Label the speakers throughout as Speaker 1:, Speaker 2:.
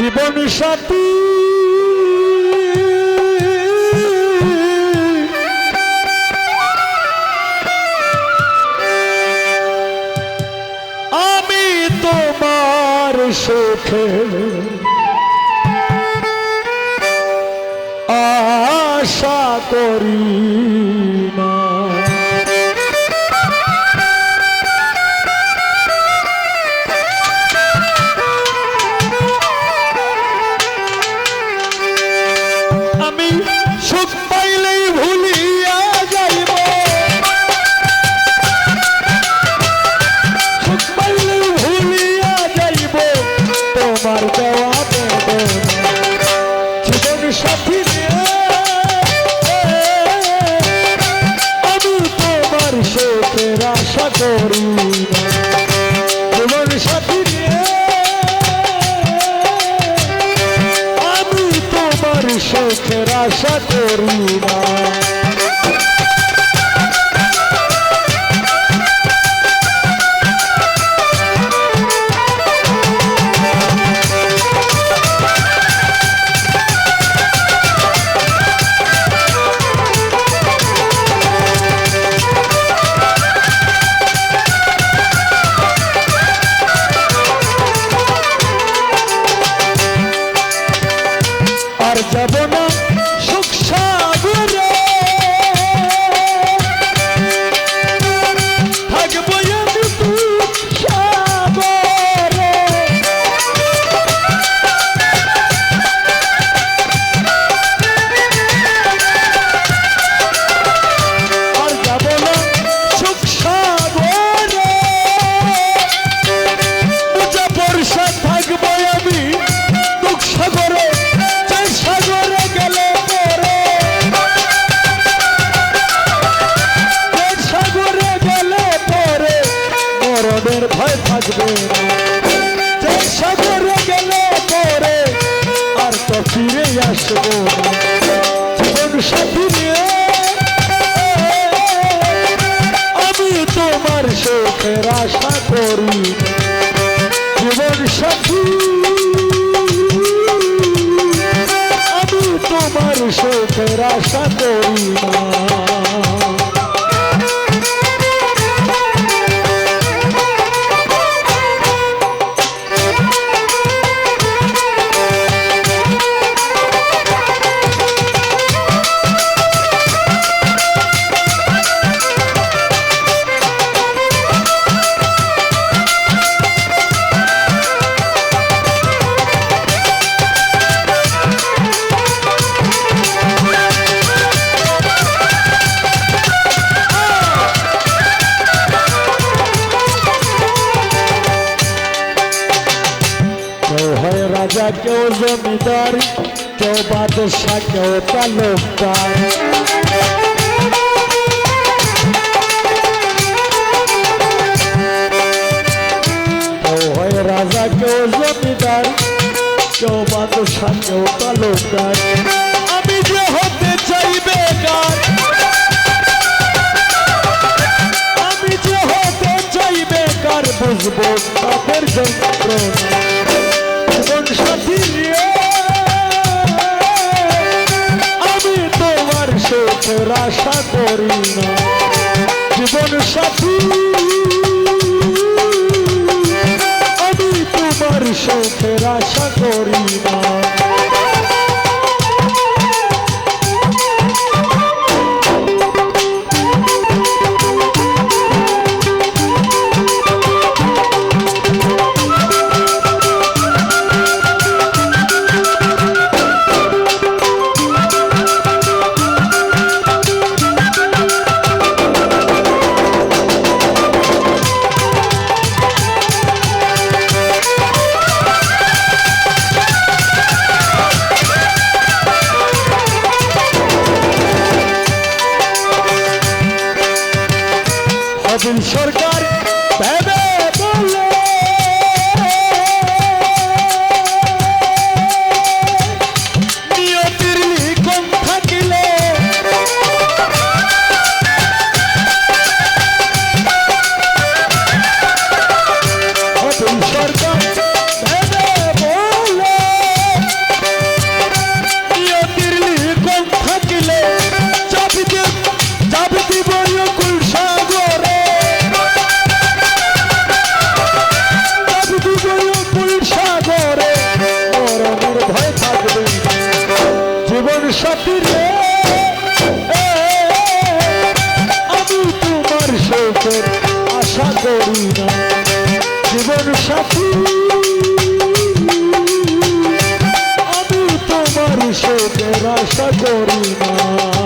Speaker 1: জীবন সাথী। আমি তোমার সুখে। আশা করি আশা করি। জীবন সাথী আমি তোমার সুখের আশা করি না। আর যাব না। মরণের ভয় থাকবে যে সাগরে গেলে পরে আর তো ফিরে আসব জীবন সাথী নিয়ে আমি তোমার সুখের আশা করি। জীবন সাথী, আমি তোমার সুখের আশা করি না। জমিদার, কেউ বাদশাহ, কেউ তালুকদার। কেউ হয় রাজা, কেউ জমিদার, কেউ বাদশাহ, কেউ তালুকদার। আমি যে হতে চাই বেকার, আমি যে হতে চাই বেকার, বুঝব তাদের যন্ত্রণা। জীবন সাথী সুখের আশা করি না। জীবন সাথী। নতুন সরকার জীবন সাথী। আমি তোমার সে আশা করি না।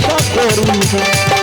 Speaker 1: da coruja.